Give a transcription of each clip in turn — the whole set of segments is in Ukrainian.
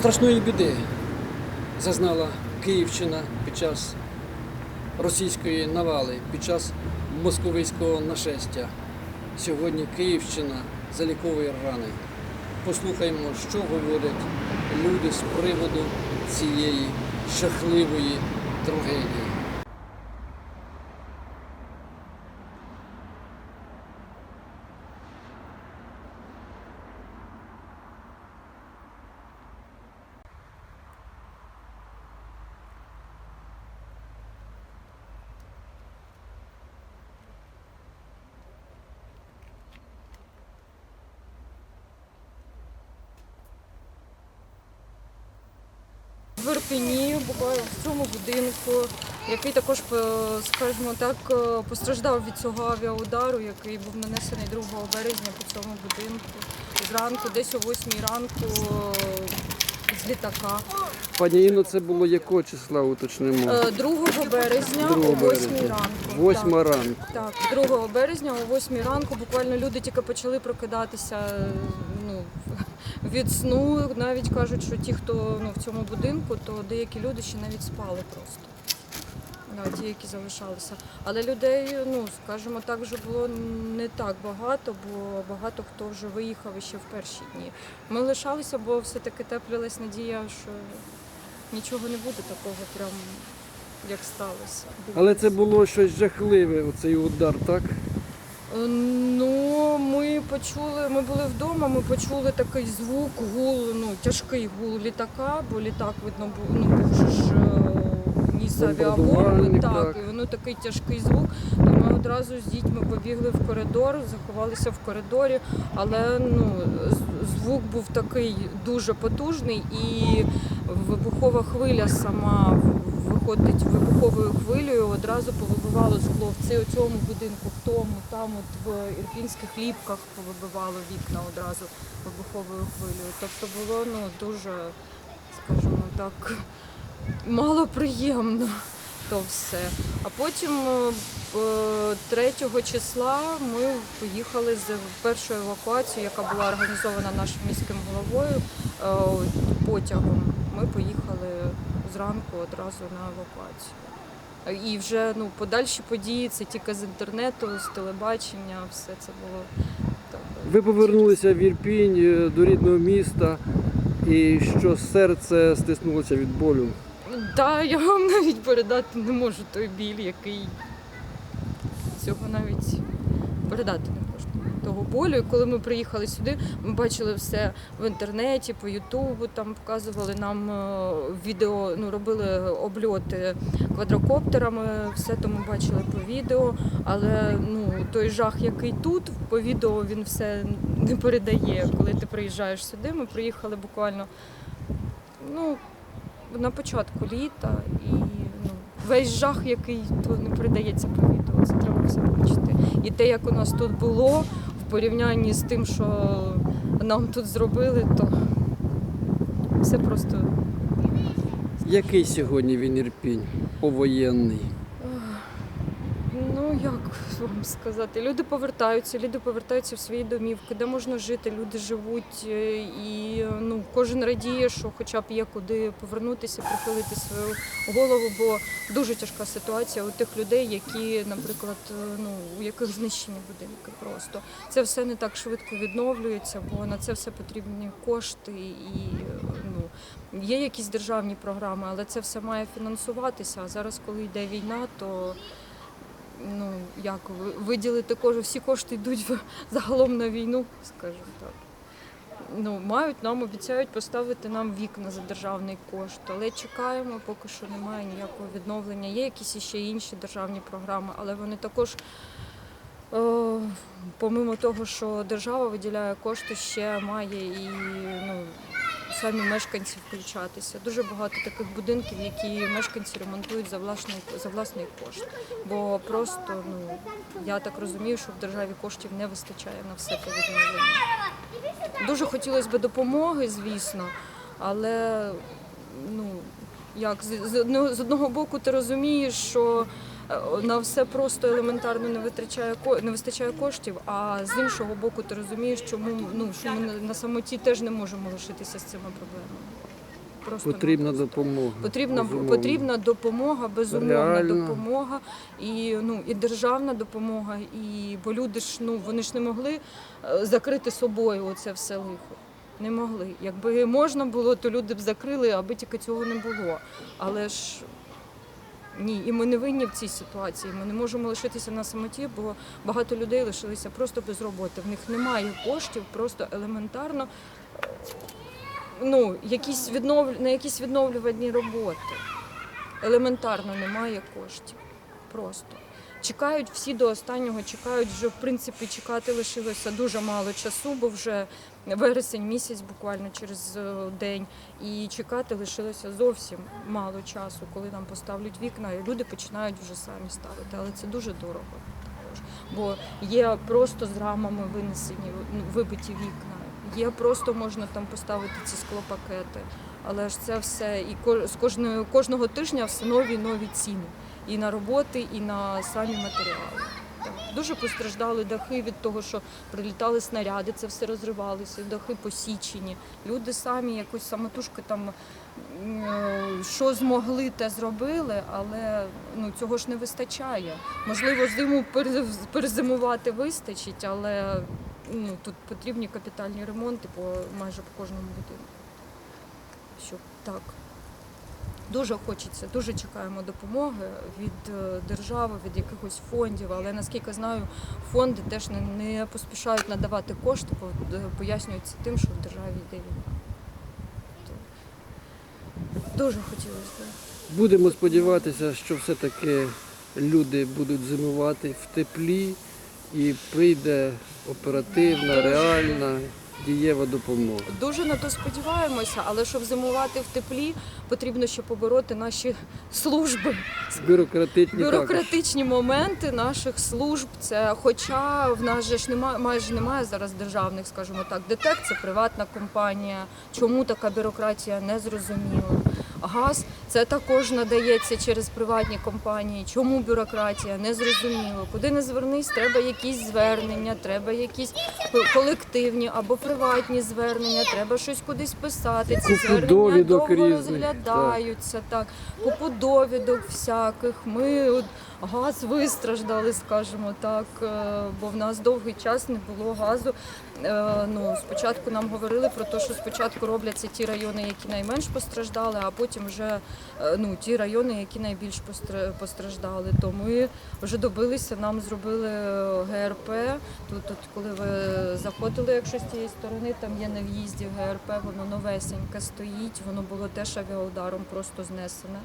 Страшної біди зазнала Київщина під час російської навали, під час московицького нашестя. Сьогодні Київщина заліковує рани. Послухаймо, що говорять люди з приводу цієї жахливої трагедії. В Ірпені, буквально в цьому будинку, який також, е, скажімо так, е, постраждав від цього авіаудару, який був нанесений 2 березня по цьому будинку. Зранку, десь о 8 ранку е, з літака. Пані Інно, це було якого числа уточнимо? Е, 2 березня 2 о 8 березня. ранку. Восьма Так. ранку. Так, 2 березня о 8 ранку буквально люди тільки почали прокидатися ну, від сну. Навіть кажуть, що ті, хто ну, в цьому будинку, то деякі люди ще навіть спали просто. Да, ті, які залишалися. Але людей, ну скажімо так, вже було не так багато, бо багато хто вже виїхав ще в перші дні. Ми лишалися, бо все-таки теплилась надія, що нічого не буде такого, прям як сталося. Але це було щось жахливе, оцей удар, так? Е, Ну, ми почули, ми були вдома, ми почули такий звук, гул, ну, тяжкий гул літака, бо літак, видно, був, ну, був ж е, ніс авіабомби, так, і воно такий тяжкий звук. То ми одразу з дітьми побігли в коридор, заховалися в коридорі, але ну, звук був такий дуже потужний і вибухова хвиля сама виходить вибуховою хвилею, одразу повибивало скло в цій- у цьому будинку, в тому, там от в ірпінських ліпках повибивало вікна одразу вибуховою хвилею. Тобто було ну, дуже, скажімо так, малоприємно то все. А потім е, е, 3 числа ми поїхали з першою евакуацією, яка була організована нашим міським головою е, потягом. Ми поїхали зранку одразу на евакуацію. І вже ну, подальші події це тільки з інтернету, з телебачення, все це було так. Ви повернулися в Ірпінь е, до рідного міста, і що серце стиснулося від болю. Та я вам навіть передати не можу той біль, який цього навіть передати не можна. Того болю. І коли ми приїхали сюди, ми бачили все в інтернеті, по Ютубу, там показували нам е, відео, ну робили обльоти квадрокоптерами, все то ми бачили по відео. Але ну той жах, який тут, по відео він все не передає. Коли ти приїжджаєш сюди, ми приїхали буквально. Ну, на початку літа і ну, весь жах, який то не передається по відео, це треба все бачити. І те, як у нас тут було порівнянні з тим, що нам тут зробили, то все просто Який сьогодні він Ірпінь? Повоєнний. Як вам сказати, люди повертаються, люди повертаються в свої домівки, де можна жити, люди живуть, е, і ну кожен радіє, що хоча б є куди повернутися, прихилити свою голову, бо дуже тяжка ситуація у тих людей, які, наприклад, е, ну у яких знищені будинки. Просто це все не так швидко відновлюється, бо на це все потрібні кошти і ну. Є якісь державні програми, але це все має фінансуватися. А зараз, коли йде війна, то ну як виділити кожу, всі кошти йдуть загалом на війну, скажімо так. Ну, мають нам обіцяють поставити нам вікна за державний кошт, але чекаємо, поки що немає ніякого відновлення. Є якісь ще інші державні програми, але вони також, е, помимо того, що держава виділяє кошти, ще має і ну, самі мешканці включатися. Дуже багато таких будинків, які мешканці ремонтують за власний, за власний кошт. Бо просто, ну я так розумію, що в державі коштів не вистачає на все те відновлення. Дуже хотілося б допомоги, звісно, але ну як з, з, одного, боку ти розумієш, що на все просто елементарно не витрачає не вистачає коштів, а з іншого боку, ти розумієш, чому ну що ми на- самоті теж не можемо лишитися з цими проблемами. Просто Потрібна допомога. Потрібна безумовно. потрібна допомога, безумовна Реальна. допомога, і ну і державна допомога. І бо люди ж ну вони ж не могли е, закрити собою оце все лихо. Не могли. Якби можна було, то люди б закрили, аби тільки цього не було. Але ж ні, і ми не винні в цій ситуації. Ми не можемо лишитися на самоті, бо багато людей лишилися просто без роботи. В них немає коштів, просто елементарно ну, якісь віднов... на якісь відновлювальні роботи. Елементарно немає коштів. Просто. Чекають всі до останнього, чекають вже, в принципі, чекати лишилося дуже мало часу, бо вже вересень місяць, буквально через е, день. І чекати лишилося зовсім мало часу, коли нам поставлять вікна, і люди починають вже самі ставити. Але це дуже дорого. Бо є просто з рамами винесені, ну, вибиті вікна. Є просто можна там поставити ці склопакети. Але ж це все і з кожного, кожного тижня все нові нові ціни. І на роботи, і на самі матеріали. Дуже постраждали дахи від того, що прилітали снаряди, це все розривалося, дахи посічені. Люди самі якось самотужки там що змогли, те зробили, але ну, цього ж не вистачає. Можливо, зиму перезимувати вистачить, але ну, тут потрібні капітальні ремонти по майже по кожному будинку. Щоб так. Дуже хочеться, дуже чекаємо допомоги від е, держави, від якихось фондів. Але наскільки знаю, фонди теж не, поспішають надавати кошти, бо е, пояснюються тим, що в державі йде війна. Дуже хотілося б. Будемо сподіватися, що все-таки люди будуть зимувати в теплі і прийде оперативна, реальна, дієва допомога. Дуже на то сподіваємося, але щоб зимувати в теплі, потрібно ще побороти наші служби. Бюрократичні також. Бюрократичні моменти наших служб. Це, хоча в нас же ж немає, майже немає зараз державних, скажімо так. ДТЕК це приватна компанія. Чому така бюрократія не зрозуміло. Газ це також надається через приватні компанії. Чому бюрократія не зрозуміло. Куди не звернись, треба якісь звернення, треба якісь колективні або приватні звернення, треба щось кудись писати. Ці звернення довго розглядаються. Так, купу довідок всяких. Ми газ вистраждали, скажімо так, е, бо в нас довгий час не було газу. Е, Ну, спочатку нам говорили про те, що спочатку робляться ті райони, які найменш постраждали, а потім вже е, ну, ті райони, які найбільш постра- постраждали. То ми вже добилися, нам зробили ГРП. Тут, тут коли ви заходили, якщо з тієї сторони, там є на в'їзді ГРП, воно новесеньке стоїть, воно було теж авіаударом просто знесене.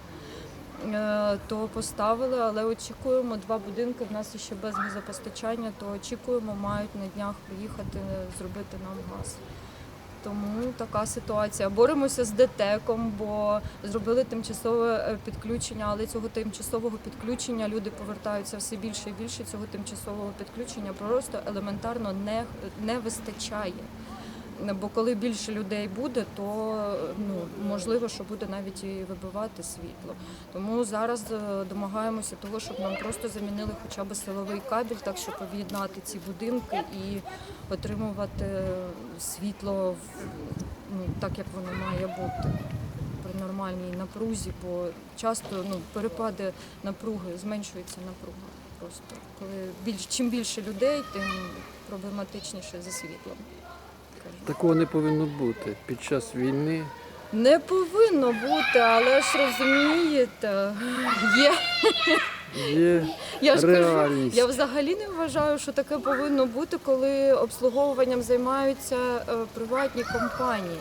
Е, То поставили, але очікуємо два будинки. В нас ще без газопостачання, то очікуємо, мають на днях приїхати зробити нам газ. Тому така ситуація. Боремося з ДТЕКом, бо зробили тимчасове е, підключення, але цього тимчасового підключення люди повертаються все більше і більше. Цього тимчасового підключення просто елементарно не, не вистачає. Бо коли більше людей буде, то ну можливо, що буде навіть і вибивати світло. Тому зараз е, домагаємося того, щоб нам просто замінили хоча б силовий кабель, так щоб об'єднати ці будинки і отримувати світло ну, так, як воно має бути при нормальній напрузі, бо часто ну, перепади напруги, зменшується напруга. Просто коли більш чим більше людей, тим проблематичніше зі світлом. Такого не повинно бути під час війни. Не повинно бути, але ж розумієте, є. Є Я ж кажу, я взагалі не вважаю, що таке повинно бути, коли обслуговуванням займаються е, приватні компанії.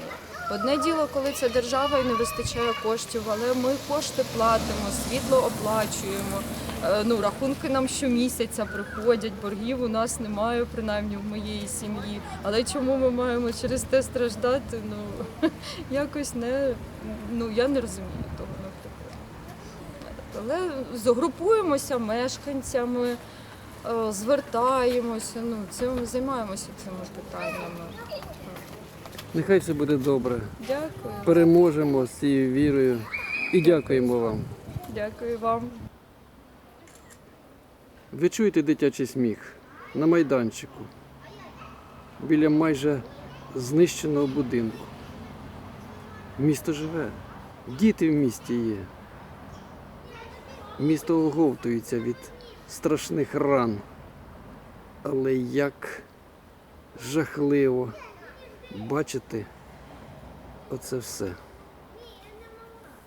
Одне діло, коли це держава і не вистачає коштів, але ми кошти платимо, світло оплачуємо. Е, Ну, рахунки нам щомісяця приходять, боргів у нас немає, принаймні в моєї сім'ї. Але чому ми маємо через те страждати? Ну якось не ну я не розумію того, наприклад. Але загрупуємося мешканцями, е, звертаємося, ну цим займаємося цими питаннями. Нехай все буде добре. Дякую, Переможемо з цією вірою і дякуємо вам. дякую вам. Ви чуєте дитячий сміх на майданчику біля майже знищеного будинку. Місто живе, діти в місті є. Місто оговтується від страшних ран. Але як жахливо бачити оце все.